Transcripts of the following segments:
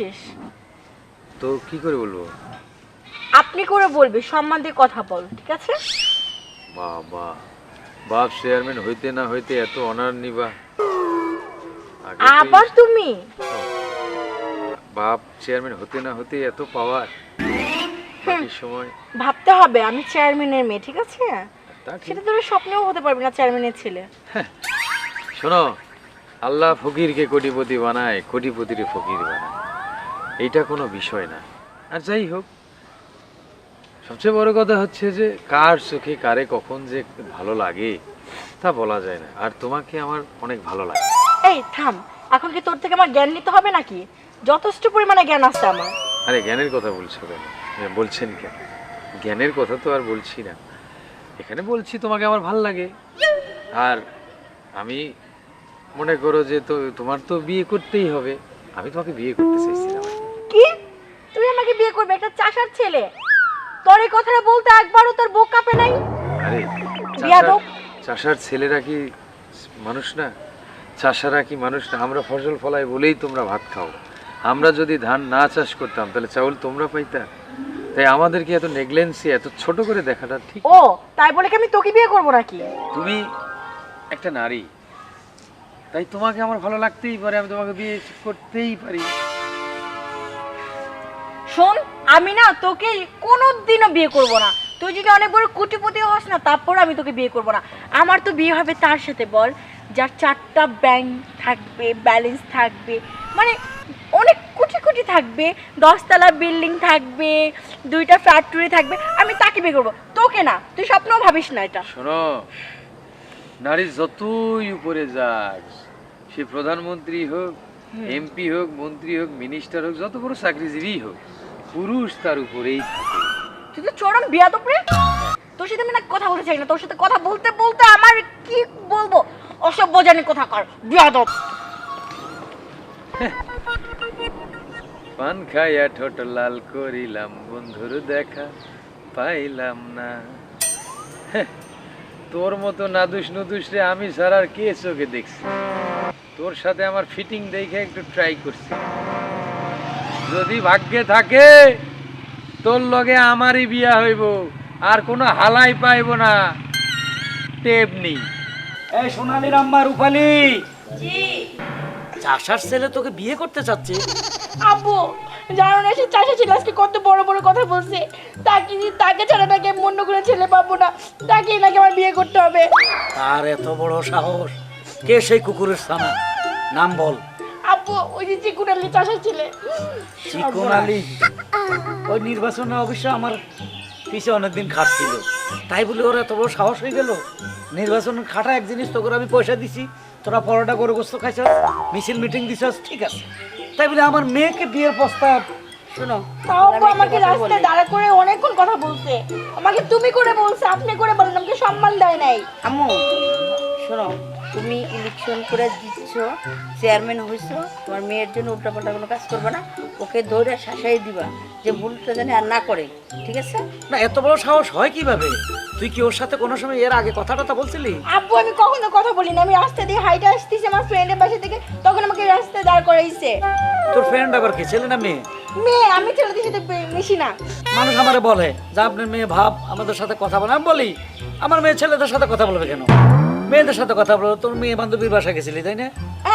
বলছিস তো কি করে বলব? আপনি করে বলবে সম্মান দিয়ে কথা বল ঠিক আছে? বাবা বাপ চেয়ারম্যান হইতে না হইতে এত অনার নিবা। আগে আবার তুমি? বাপ চেয়ারম্যান হতে না হতে এত পাওয়ার বাকি সময় ভাবতে হবে আমি চেয়ারম্যানের মেয়ে ঠিক আছে? তা ঠিক। সেটা তোর স্বপ্নেও হতে পারবে না চেয়ারম্যানের ছেলে। শোনো আল্লাহ ফকিরকে কোটিপতি বানায় কোটিপতিরে ফকির বানায়। এইটা কোনো বিষয় না। আর যাই হোক সবচেয়ে বড় কথা হচ্ছে যে কার চোখে কারে কখন যে ভালো লাগে তা বলা যায় না। আর তোমাকে আমার অনেক ভালো লাগে। এই থাম। এখন কি তোর থেকে আমার জ্ঞান নিতে হবে নাকি? যথেষ্ট পরিমাণে জ্ঞান আছে আমার। আরে জ্ঞানের কথা বলছো কেন? হ্যাঁ, বলছেন কেন? জ্ঞানের কথা তো আর বলছি না। এখানে বলছি তোমাকে আমার ভালো লাগে। আর আমি মনে করো যে তো তোমার তো বিয়ে করতেই হবে। আমি তোমাকে বিয়ে করতে চাইছিলাম আর কি। কি তুই আমাকে বিয়ে করবে একটা চাষার ছেলে। তোর এই কথাটা বলতে একবারও তোর বুক কাঁপে নাই? আরে বিয়াদব। চাষার- ছেলেরা কি মানুষ না? চাষারা কি মানুষ না? আমরা ফসল ফলাই বলেই তোমরা ভাত খাও। আমরা যদি ধান না চাষ করতাম তাহলে চাউল তোমরা পাইতা? তাই আমাদেরকে এত নেগলেন্সি এত ছোট করে দেখাটা ঠিক? ও তাই বলে কি আমি তোকে বিয়ে করব নাকি? তুমি একটা নারী। তাই তোমাকে আমার ভালো লাগতেই পারে আমি তোমাকে বিয়ে করতেই পারি। শোন আমি না তোকে কোনোদিনও বিয়ে করব না। তুই যদি অনেক বড় কোটিপতি হস না তারপর আমি তোকে বিয়ে করব না। আমার তো বিয়ে হবে তার সাথে বল যার চারটা ব্যাংক থাকবে ব্যালেন্স থাকবে মানে অনেক কোটি কোটি থাকবে দশতলা বিল্ডিং থাকবে দুইটা ফ্যাক্টরি থাকবে আমি তাকে বিয়ে করব। তোকে না তুই স্বপ্নও ভাবিস না এটা। শোনো নারী যতই উপরে যাক সে প্রধানমন্ত্রী হোক এমপি হোক মন্ত্রী হোক মিনিস্টার হোক যত বড় চাকরিজীবী হোক পুরুষ তার উপরেই থাকে। তুই তো চরম বিয়াদব রে। তোর সাথে আমি না কথা বলতে চাই না তোর সাথে কথা বলতে বলতে আমার কি বলব? অসভ্য জানি কথা কর বিয়াদব। পান খাইয়া ঠোঁট লাল করিলাম বন্ধুর দেখা পাইলাম না। তোর মতো নাদুস নুদুস রে আমি ছাড়া আর কে চোখে দেখছি? তোর সাথে আমার ফিটিং দেখে একটু ট্রাই করছি। যদি ভাগ্যে থাকে তোর লগে আমারই বিয়া হইব আর কোনো হালাই পাইব না। তেমনি। এই সোনালি রাম্মা রূপালি। চাষার ছেলে তোকে বিয়ে করতে চাচ্ছে? আব্বু জানো না সে চাষা ছিল আজকে কত বড় বড় কথা বলছে। তাকে তাকে ছাড়া নাকি আমি অন্য করে ছেলে পাবো না। তাকেই নাকি আমার বিয়ে করতে হবে। তার এত বড় সাহস। কে সেই কুকুরের স্থানা নাম বল। আব্বু ওই যে চিকুনালি চাষা ছেলে। চিকন আলী ওই নির্বাচনে অবশ্য আমার পিছে অনেকদিন খাটছিল তাই বলে ওর এত বড় সাহস হয়ে গেল? নির্বাচন খাটা এক জিনিস তোকে আমি পয়সা দিছি। তোরা পরোটা করে গোস্ত খাইছস মিছিল মিটিং দিছস ঠিক আছে। তাই বলে আমার মেয়েকে বিয়ের প্রস্তাব। শোনো তাও আমাকে রাস্তায় দাঁড়া করে অনেকক্ষণ কথা বলছে। আমাকে তুমি করে বলছে আপনি করে বলেন আমাকে সম্মান দেয় নাই। আম্মু শোনো তুমি ইলেকশন করে দিচ্ছ চেয়ারম্যান হয়েছো তোমার মেয়ের জন্য উল্টাপাল্টা কোনো কাজ করবে না ওকে দৌড়ে শাসাই দিবা যে ভুলটা জানে আর না করে ঠিক আছে? না এত বড় সাহস হয় কীভাবে? তুই কি ওর সাথে কোনো সময় এর আগে কথা টথা বলছিলি? আব্বু আমি কখনো কথা বলি না আমি রাস্তা দিয়ে হাইটে আসতেছি আমার ফ্রেন্ডের বাসা থেকে তখন আমাকে রাস্তায় দাঁড় করাইছে। তোর ফ্রেন্ড আবার কি ছেলে না মেয়ে? মেয়ে আমি ছেলেদের সাথে মিশি না। মানুষ আমারে বলে যে আপনার মেয়ে ভাব আমাদের সাথে কথা বলে। আমি বলি আমার মেয়ে ছেলেদের সাথে কথা বলবে কেন? মেয়েদের সাথে কথা বলো তোর মেয়ে বান্ধবীর বাসা গেছিলি তাই না?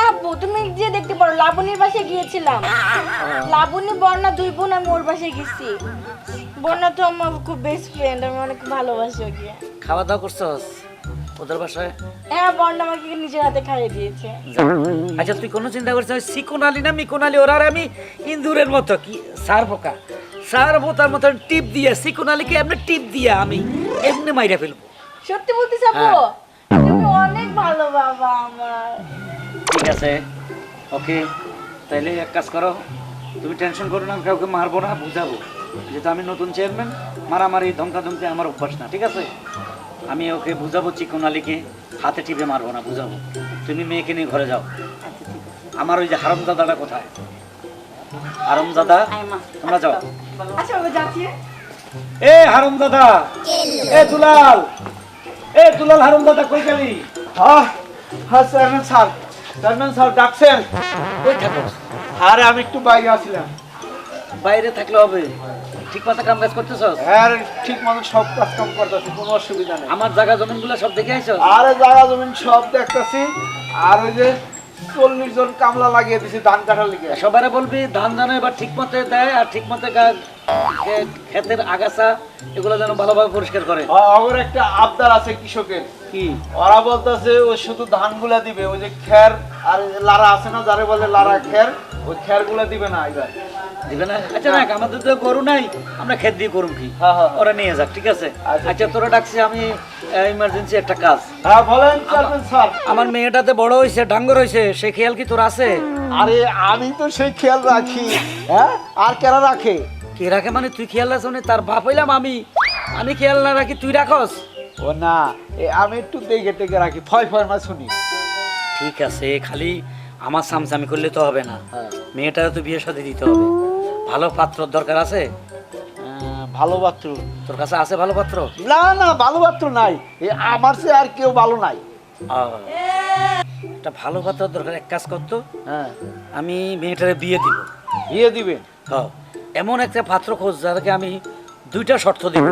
আব্বু তুমি যে দেখতে পারো লাবণীর বাসায় গিয়েছিলাম। লাবণী বন্যা দুই বোন আমি ওর বাসায় গেছি। বন্যা তো আমার খুব বেস্ট ফ্রেন্ড আমি অনেক ভালোবাসি ওকে। খাওয়া দাওয়া করছস ওদের বাসায়? হ্যাঁ বন্যা আমাকে নিজের হাতে খাইয়ে দিয়েছে। আচ্ছা তুই কোনো চিন্তা করছিস আমি সিকোন না মিকোন আলি ওরা আর আমি ইন্দুরের মতো কি সার পোকা সার পোতার মতো টিপ দিয়ে সিকোন আলিকে এমনি টিপ দিয়ে আমি এমনি মাইরা ফেলব। সত্যি আব্বু? তুমি অনেক ভালো বাবা আমার। ঠিক আছে ওকে। তাইলে এক কাজ করো তুমি টেনশন করো না কাউকে মারবো না বুঝাবো যেহেতু আমি নতুন চেয়ারম্যান মারামারি ধমকা ধমকি আমার অভ্যাস না ঠিক আছে? আমি ওকে বুঝাবো চিকন আলীকে হাতে টিপে মারবো না বুঝাবো। তুমি মেয়েকে নিয়ে ঘরে যাও। আমার ওই যে হারমজাদাটা কোথায়? হারমজাদা তোমরা যাও। আচ্ছা এ হারমজাদা এ দুলাল! এ দুলাল হারমজাদা কই গেলি? হ্যাঁ হ্যাঁ চেয়ারম্যান স্যার চেয়ারম্যান স্যার ডাকছেন। কই থাকো? আরে আমি একটু বাইরে আসছিলাম বাইরে থাকলে হবে। ঠিক মতো কাম কাজ করতেছ? হ্যাঁ ঠিক মতো সব কাজ কাম করতেছি কোনো অসুবিধা নেই। আমার জায়গা জমিনগুলো সব দেখে আইছো? আরে জায়গা জমিন সব দেখতেছি। আর ওই যে চল্লিশ জন কামলা লাগিয়ে দিছি ধান কাটার লিগে। সবারে বলবি ধান যেন এবার ঠিক মতো দেয় আর ঠিক মতো গা- খে- ক্ষেতের আগাছা এগুলো যেন ভালোভাবে পরিষ্কার করে। আমার একটা আবদার আছে কৃষকের। কি? ওরা বলতেছে ওই শুধু ধানগুলা দিবে ওই যে খের আর লারা আছে না যারে বলে লারা খের ওই দিবে না এবার। দিবে না? আচ্ছা না আমাদের তো গরু নাই আমরা খেত দিয়ে করুম কি? হ্যাঁ, হ্যাঁ। ওরা নিয়ে যাক ঠিক আছে? আচ্ছা। আচ্ছা তোরা ডাকছি আমি ইমার্জেন্সি একটা কাজ। হ্যাঁ বলেন স্যার। আমার মেয়েটাতে বড় হয়েছে ডাঙ্গর হয়েছে সে খেয়াল কি তোর আছে? আরে আমি তো সেই খেয়াল রাখি হ্যাঁ? আর কেরা রাখে? কে রাখে মানে তুই খেয়াল রাখছ তার বাপ হইলাম আমি। আমি খেয়াল না রাখি তুই রাখস? ও না এ আমি একটু দেখে টেকে রাখি ফয় ফয় মা শুনি। ঠিক আছে খালি আমার সামসামি করলে তো হবে না। হ্যাঁ। মেয়েটারও তো বিয়ে সাথে দিতে হবে। ভালো পাত্র দরকার আছে? আহ, ভালো পাত্র। তোর কাছে আছে ভালো পাত্র? না না ভালো পাত্র নাই। এ আমার সে আর কেউ ভালো নাই। একটা ভালো পাত্র দরকার এক কাজ করতো হ্যাঁ। আমি মেয়েটারে বিয়ে দিব। বিয়ে দিবেন হ্যাঁ। এমন একটা পাত্র খোঁজ যাদেরকে আমি দুইটা শর্ত দিব।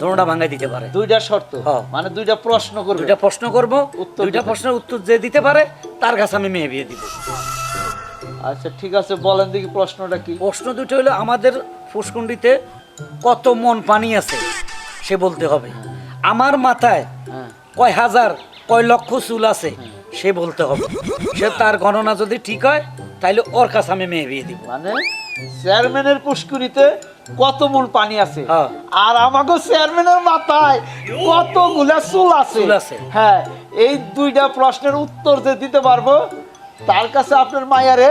দোনোটা ভাঙাই দিতে পারে। দুইটা শর্ত? হ্যাঁ। মানে দুইটা প্রশ্ন করব? দুইটা প্রশ্ন করব। উত্তর দুইটা প্রশ্নের উত্তর যে দিতে পারে তার কাছে আমি মেয়ে বিয়ে দিব। আচ্ছা ঠিক আছে বলেন দেখি প্রশ্নটা কি? প্রশ্ন দুটো হলো আমাদের ফুসকুন্ডিতে কত মন পানি আছে সে বলতে হবে। আমার মাথায় হ্যাঁ। কয় হাজার কয় লক্ষ চুল আছে সে বলতে হবে। সে তার গণনা যদি ঠিক হয় তাইলে ওর কাছে আমি মেয়ে বিয়ে দিব। মানে? চেয়ারম্যানের পুষ্করিতে কত মন পানি আছে? হ্যাঁ। আর আমাকে চেয়ারম্যানের মাথায় কতগুলা চুল আছে? হ্যাঁ এই দুইটা প্রশ্নের উত্তর যে দিতে পারব তার কাছে আপনার মায়ারে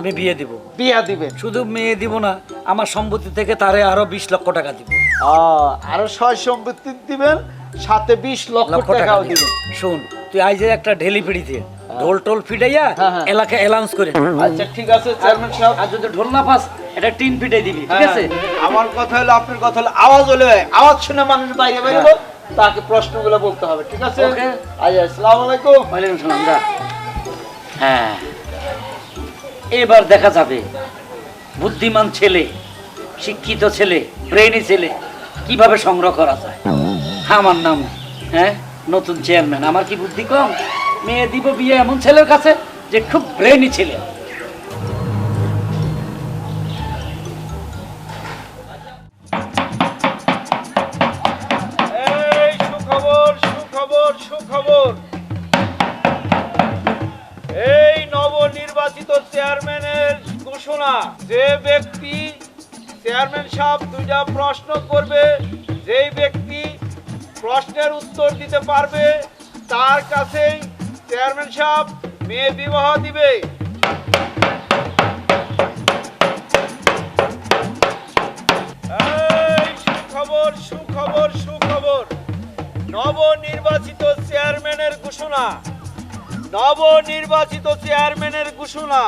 আমি বিয়ে দিব। বিয়া দিবেন। শুধু মেয়ে দিব না আমার সম্পত্তি থেকে তারে আরও বিশ লক্ষ টাকা দিব। আরও ছয় সম্পত্তি দিবেন সাথে বিশ লক্ষ লক্ষ টাকা টাকাও দিবেন। শুন তুই যে একটা ঢেলি পিড়িতে ঢোল টোল ফিটাইয়া হ্যাঁ, হ্যাঁ। এলাকা অ্যালাউন্স করে। আচ্ছা ঠিক আছে চেয়ারম্যান সাহেব। আর যদি ঢোল না পাস এটা টিন পিটাই দিবি ঠিক হ্যাঁ, আছে? আমার কথা হলো আপনার কথা হলো আওয়াজ হলে আওয়াজ শুনে মানুষ বাইরে বেরোবো তাকে প্রশ্নগুলো বলতে হবে ঠিক আছে. আচ্ছা আসসালামু আলাইকুম। ওয়ালাইকুম সালাম যা। হ্যাঁ। এবার দেখা যাবে বুদ্ধিমান ছেলে শিক্ষিত ছেলে ব্রেনি ছেলে কীভাবে সংগ্রহ করা যায়? আমার নাম হ্যাঁ নতুন চেয়ারম্যান আমার কি বুদ্ধি কম? মেয়ে দিব বিয়ে এমন ছেলের কাছে যে খুব ব্রেনি ছেলে। এই নবনির্বাচিত ঘোষণা, যে ব্যক্তি চেয়ারম্যান দুইটা প্রশ্ন করবে ব্যক্তি প্রশ্নের উত্তর দিতে পারবে, তার কাছেই চেয়ারম্যান সাহেব, মেয়ে বিবাহ দিবে। সুখবর সুখবর সুখবর। নবনির্বাচিত চেয়ারম্যানের ঘোষণা। নবনির্বাচিত চেয়ারম্যানের ঘোষণা।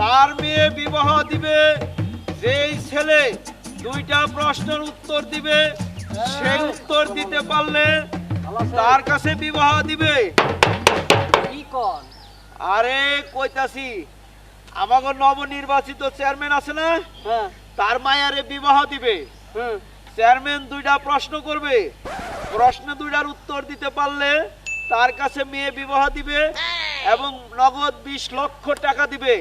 তার মেয়ে বিবাহ দিবে, যেই ছেলে দুইটা প্রশ্নের উত্তর দিবে সেই উত্তর দিতে পারলে তার কাছে বিবাহ দিবে। আরে কইতাছি আমাকে নবনির্বাচিত চেয়ারম্যান আছে না? তার মায়ারে বিবাহ দিবে। চেয়ারম্যান দুইটা প্রশ্ন করবে। প্রশ্ন দুইটার উত্তর দিতে পারলে তার কাছে মেয়ে বিবাহ দিবে এবং নগদ বিশ লক্ষ টাকা দিবে।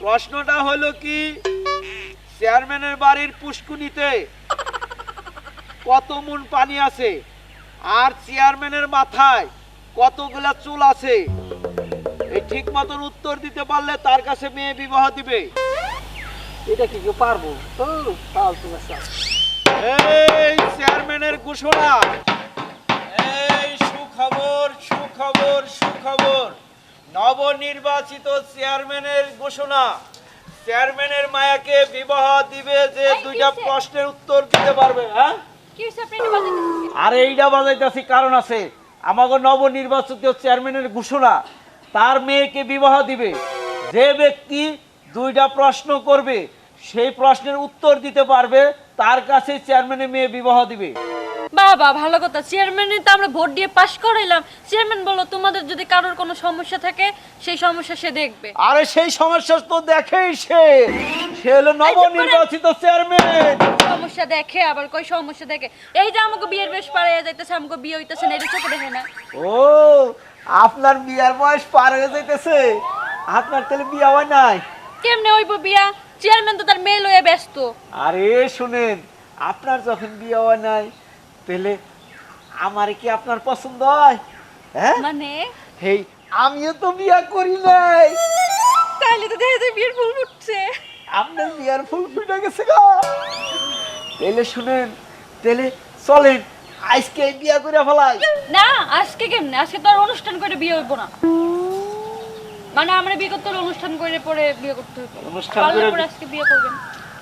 প্রশ্নটা হলো কি চেয়ারম্যানের বাড়ির পুষ্কুনিতে কত মন পানি আছে? আর চেয়ারম্যানের মাথায় কতগুলা চুল আছে? এই ঠিক মতন উত্তর দিতে পারলে তার কাছে মেয়ে বিবাহ দিবে। এটা কি কেউ পারব? তো ফালতু ব্যবসা। এই চেয়ারম্যানের ঘোষণা। এই সুখবর সুখবর সুখবর। নবনির্বাচিত চেয়ারম্যানের ঘোষণা। চেয়ারম্যানের মায়াকে বিবাহ দিবে যে দুইটা প্রশ্নের উত্তর দিতে পারবে হ্যাঁ? আর এইটা বাজাইতেছি, কারণ আছে। আমাকে নবনির্বাচিত চেয়ারম্যানের ঘোষণা, তার মেয়েকে বিবাহ দিবে। যে ব্যক্তি দুইটা প্রশ্ন করবে, সেই প্রশ্নের উত্তর দিতে পারবে, তার কাছে চেয়ারম্যানের মেয়ে বিবাহ দিবে। বাবা ভালো কথা। চেয়ারম্যানই তো আমরা ভোট দিয়ে পাশ করাইলাম। চেয়ারম্যান বলল তোমাদের যদি কারোর কোনো সমস্যা থাকে সেই সমস্যা সে দেখবে। আরে সেই সমস্যা তো দেখেই সে। সে হলো নবনির্বাচিত চেয়ারম্যান সমস্যা দেখে আবার কই সমস্যা দেখে? এই যে আমাকে বিয়ের বেশ পাড়াইয়া যাইতেছে আমাকে বিয়ে হইতেছে না এটা চোখে দেখে না। ও আপনার বিয়ার বয়স পার হয়ে যাইতেছে। আপনার তাহলে বিয়া হয় নাই? কেমনে হইব বিয়া? চেয়ারম্যান তো তার মেয়ে লয়ে ব্যস্ত। আরে শুনেন আপনার যখন বিয়ে হয় নাই তাহলে আমার কি আপনার পছন্দ হয়? হ্যাঁ? মানে? হেই আমিও তো বিয়া করি নাই। তাহলে তো দেখে যায় বিয়ের ফুল ফুটছে। আপনার বিয়ার ফুল ফুটে গেছে গা। তাহলে শুনেন তাহলে চলেন আজকে বিয়া করে ফেলাই। না আজকে কেমনে? আজকে তো আর অনুষ্ঠান করে বিয়ে হইব না। মানে আমরা বিয়ে করতে হলে অনুষ্ঠান করে পরে বিয়ে করতে হইব। অনুষ্ঠান করে- আজকে বিয়ে করবেন।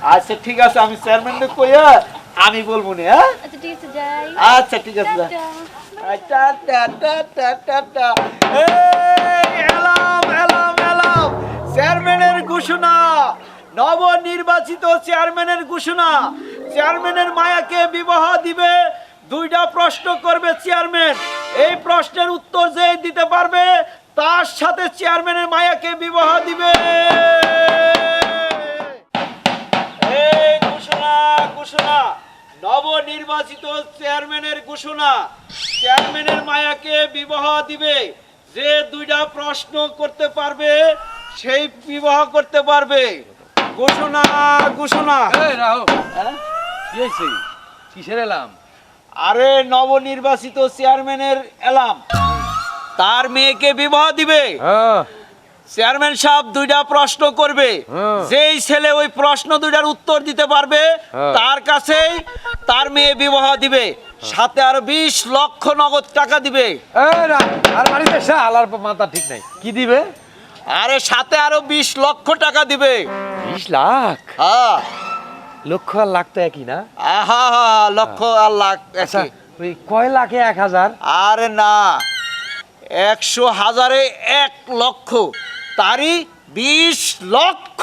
আচ্ছা ঠিক আছে আমি চেয়ারম্যানকে কইয়া আমি বলব না হ্যাঁ? আচ্ছা ঠিক আছে যাই। আচ্ছা ঠিক আছে যা। টা টা টা টা টা টা। এলাম এলাম এলাম। চেয়ারম্যানের ঘোষণা নবনির্বাচিত চেয়ারম্যানের ঘোষণা। চেয়ারম্যানের মায়াকে বিবাহ দিবে দুইটা প্রশ্ন করবে চেয়ারম্যান। এই প্রশ্নের উত্তর যে দিতে পারবে তার সাথে চেয়ারম্যানের মায়াকে বিবাহ দিবে। এই ঘোষণা ঘোষণা। নবনির্বাচিত চেয়ারম্যানের ঘোষণা। চেয়ারম্যানের মায়াকে বিবাহ দিবে। যে দুইটা প্রশ্ন করতে পারবে সেই বিবাহ করতে পারবে। ঘোষণা ঘোষণা। হ্যাঁ? কিসের এলাম? আরে নবনির্বাচিত চেয়ারম্যানের এলাম। তার মেয়েকে বিবাহ দিবে। হ্যাঁ। চেয়ারম্যান সাহেব দুইটা প্রশ্ন করবে। হ্যাঁ। যেই ছেলে ওই প্রশ্ন দুইটার উত্তর দিতে পারবে হ্যাঁ। তার কাছেই তার মেয়ে বিবাহ দিবে। সাথে আরও বিশ লক্ষ নগদ টাকা দিবে। এই না আর বাড়িতে আলার মাথা ঠিক নাই। কি দিবে? আরে সাথে আরও বিশ লক্ষ টাকা দিবে। বিশ লাখ? হ্যাঁ। লক্ষ আর লাখ তো একই না? আহা হা লক্ষ আর লাখ আচ্ছা ওই কয় লাখে এক হাজার? আরে না একশো হাজারে এক লক্ষ। তারই বিশ লক্ষ।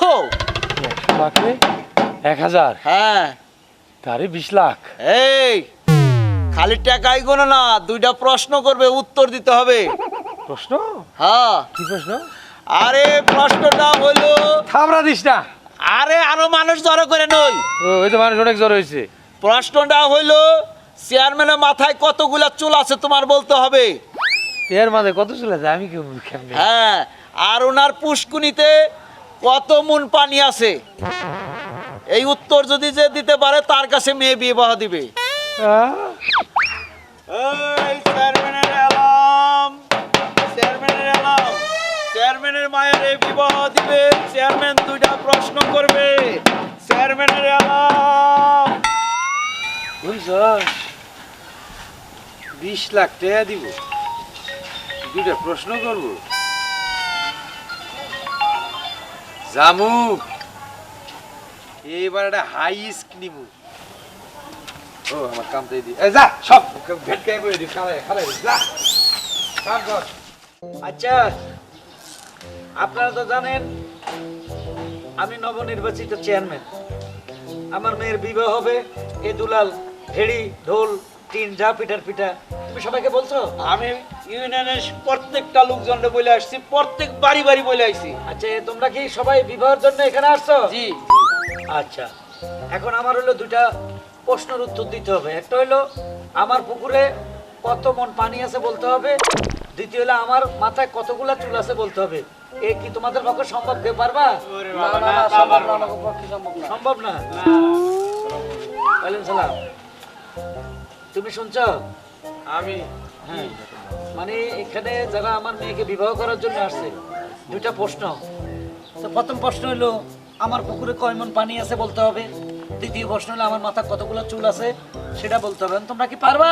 লাখে এক হাজার? হ্যাঁ। তারে বিশ লাখ? এই খালি টাকাই গোনা না দুইটা প্রশ্ন করবে উত্তর দিতে হবে। প্রশ্ন? হ্যাঁ। কি প্রশ্ন? আরে প্রশ্নটা হলো থামরা দিস না। আরে আরও মানুষ জড়ো করে নই। ওই তো মানুষ অনেক হয়েছে। প্রশ্নটা হইল চেয়ারম্যানের মাথায় কতগুলা চুল আছে তোমার বলতে হবে? এর মাঝে কত চলে যায় আমি কেমনে হ্যাঁ আর ওনার পুষ্কুনিতে কত মুন পানি আছে? এই উত্তর যদি যে দিতে পারে তার কাছে মেয়ে বিবাহ দিবে। চেয়ারম্যানের মায়ের এই বিবাহ দিবে চেয়ারম্যান দুইটা প্রশ্ন করবে। চেয়ারম্যানের বিশ লাখ টাকা দিব। দুটা প্রশ্ন করব। জামু। এবার একটা হাই স্ক নিমু ও, আমার কাম তো দি। যা, সব। ভেটকাই করে দি খালাই খালাই যা। কাম কর আচ্ছা আপনারা তো জানেন, আমি নবনির্বাচিত চেয়ারম্যান আমার মেয়ের বিবাহ হবে, এ দুলাল, ভেড়ি, ঢোল, টিন যা পিঠার পিঠা। তুমি সবাইকে বলছো? আমি ইউনিয়নের প্রত্যেকটা লোকজনকে বলে আসছি প্রত্যেক বাড়ি বাড়ি বলে আসছি আচ্ছা তোমরা কি সবাই বিবাহের জন্য এখানে আসছো? জি। আচ্ছা এখন আমার হলো দুটা প্রশ্নের উত্তর দিতে হবে। একটা হলো আমার পুকুরে কত মন পানি আছে বলতে হবে? দ্বিতীয় হলো আমার মাথায় কতগুলা চুল আছে বলতে হবে? এ কি তোমাদের পক্ষে সম্ভব কেউ পারবা? সম্ভব না সালাম। তুমি শুনছো? আমি। হ্যাঁ। মানে এখানে যারা আমার মেয়েকে বিবাহ করার জন্য আসছে দুইটা প্রশ্ন। তো প্রথম প্রশ্ন হলো আমার পুকুরে কয় মন পানি আছে বলতে হবে? দ্বিতীয় প্রশ্ন হলো আমার মাথা কতগুলো চুল আছে সেটা বলতে হবে। তোমরা কি পারবা?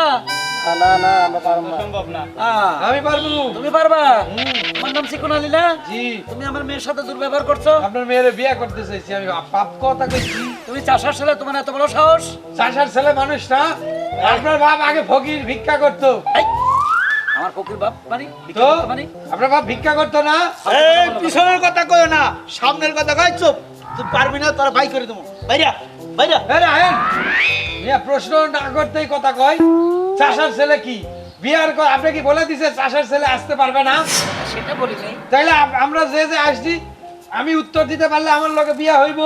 না না আমরা পারব না। আমি পারব। তুমি পারবা? তোমার নাম সিকুন আলী না জি। তুমি আমার মেয়ের সাথে দুর্ব্যবহার করছ? আপনার মেয়ের বিয়ে করতে চাইছি আমি পাপ কথা কইছি। তুমি চাষার ছেলে তোমার এত বড় সাহস? চাষার ছেলে মানুষ না। আপনার বাপ আগে ফকির ভিক্ষা করতো। আমার ফকির বাপ মানে তো মানে? আপনার বাপ ভিক্ষা করতো না? এই পিছনের কথা কই না সামনের কথা কই চুপ। তুই পারবি না তোর ভাই করে দেবো। ভাইরা ভাইরা আরে আয়েন মিয়া প্রশ্ন না করতেই কথা কয়। চাষার ছেলে কি? বিয়ার ক- আপনি কি বলে দিছে চাষার ছেলে আসতে পারবে না? সেটা বলি নাই। তাইলে আমরা যে যে আসছি আমি উত্তর দিতে পারলে আমার লগে বিয়া হইব।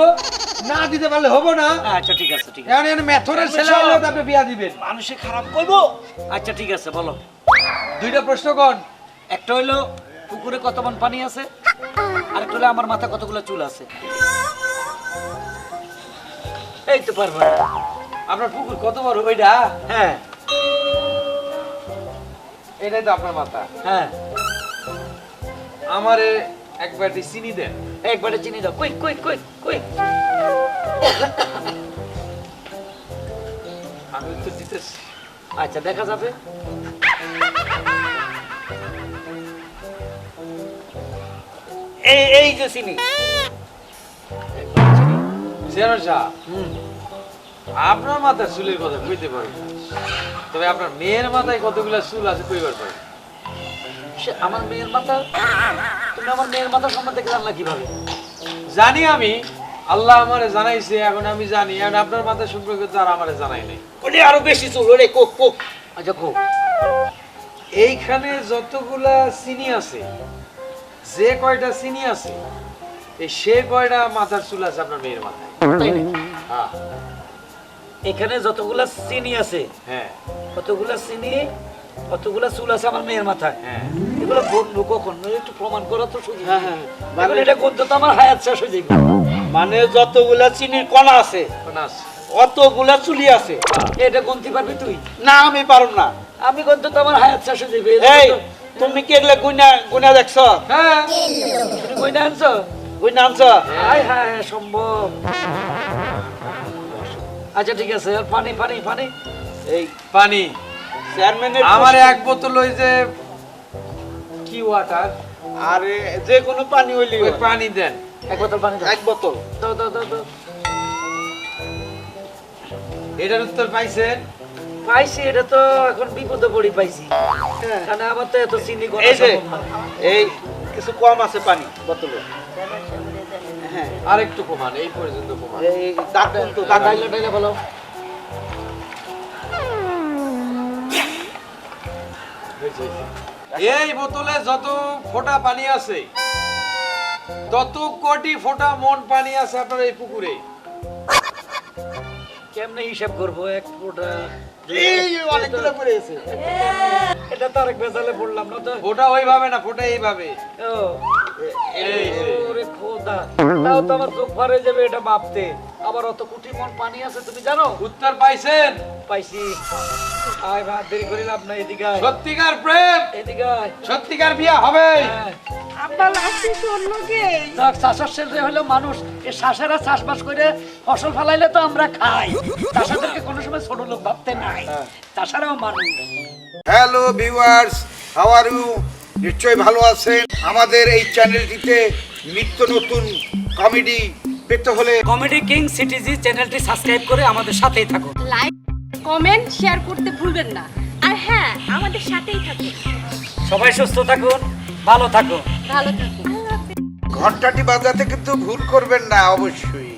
না দিতে পারলে হব না। আচ্ছা ঠিক আছে ঠিক আছে। এখন এখানে মেথরের ছেলে হলেও তো আপনি বিয়া দিবেন। মানুষে খারাপ কইবো আচ্ছা ঠিক আছে বলো। দুইটা প্রশ্ন কর। একটা হইল পুকুরে কত মন পানি আছে? আরেকটা হলো আমার মাথা কতগুলো চুল আছে? এই তো পারব। আপনার পুকুর কত বড়? ওইটা? হ্যাঁ। এটাই তো আপনার মাথা। হ্যাঁ। আমারে এক বাটি চিনি দেন একবার চিনি দাও। কুইক কুইক কুইক কুইক আমি উত্তর দিতেছি। আচ্ছা দেখা যাবে। এই এই যে চিনি। একবারে আপনার মাথায় চুলের কথা কইতে পারবেন তবে আপনার মেয়ের মাথায় কতগুলা চুল আছে কইবার পারেন সে আমার মেয়ের মাথা? তুমি আমার মেয়ের মাথা সম্বন্ধে জানলা কীভাবে? জানি আমি। আল্লাহ আমারে জানাইছে এখন আমি জানি। এখন আপনার মাথায় সম্পর্কে তো আর আমারে জানাই নাই। ওরে আরও বেশি চুল ওরে কোক কোক। আচ্ছা কোক। এইখানে যতগুলা চিনি আছে যে কয়টা চিনি আছে এই সে কয়টা মাথার চুল আছে আপনার মেয়ের মাথায়? হ্যাঁ। এখানে যতগুলা চিনি আছে হ্যাঁ। কতগুলা চিনি কতগুলা চুল আছে আমার মেয়ের মাথায়? হ্যাঁ। এগুলো বলব কখন? একটু প্রমাণ করা তো সুযোগ। হ্যাঁ, হ্যাঁ। এখন এটা করতে তো আমার হায়াত শেষ হয়ে যাবে মানে যতগুলা চিনির কণা আছে? অতগুলা চুলি আছে এটা গুনতে পারবি তুই? না আমি পারব না। আমি গন্ত তো আমার হায়াত শেষ হয়ে যাবে। এই তুমি কি এগুলা গুনা গুনা দেখছ? হ্যাঁ। তুমি আনছো? গুনা আনছ? হায়। সম্ভব। আচ্ছা ঠিক আছে পানি পানি পানি। এই পানি। চেয়ারম্যানের আমার এক বোতল ওই যে কি ওয়াটার আরে যে কোনো পানি হইলি ওই পানি দেন। এক বোতল পানি এক বোতল। দাও দাও দাও দাও। এটার উত্তর পাইছেন? পাইছি এটা তো এখন বিপদে পড়ি পাইছি। কারণ আমার তো এত চিনি এই যে এই কিছু কম আছে পানি বোতলে। হ্যাঁ। আর একটু কমান এই পর্যন্ত কমান। এই ডাকুন তো? তা ডাইলে ডাইলে বলো। এই বোতলে যত ফোঁটা পানি আছে তত কোটি ফোঁটা মন পানি আছে আপনার এই পুকুরে। কেমনে হিসাব করব এক ফোঁটা? অনেকগুলো পড়ে গেছে এটা তো আরেক বেজালে পড়লাম না তো? ফোটা ওইভাবে না ফোটা এইভাবে। ও। এই যে। ওরে খোদা তাও তো আমার চোখ ভরে যাবে এটা ভাবতে। আবার অত কোটি মন পানি আছে তুমি জানো? উত্তর পাইছেন? পাইছি। আয় ভাত দেরি করি লাভ না এদিকে সত্যিকার প্রেম? এদিকে সত্যিকার বিয়া হবে? হ্যাঁ। আব্বা যাক, ছেলে হলো মানুষ। চাষবাস করে ফসল ফলাইলে তো আমরা খাই। চাষাদেরকে কোনো সময় ছোট লোক ভাবতে নাই। চাষারাও মানুষ। Hello viewers how are you নিশ্চয়ই ভালো আছেন। আমাদের এই চ্যানেলটিতে নিত্য নতুন কমেডি পেতে হলে কমেডি কিং সিটিজি চ্যানেলটি সাবস্ক্রাইব করে আমাদের সাথেই থাকুন। লাইক কমেন্ট শেয়ার করতে ভুলবেন না। আর হ্যাঁ আমাদের সাথেই থাকুন। সবাই সুস্থ থাকুন ভালো থাকুন। ভালো থাকুন। ঘন্টাটি বাজাতে কিন্তু ভুল করবেন না অবশ্যই।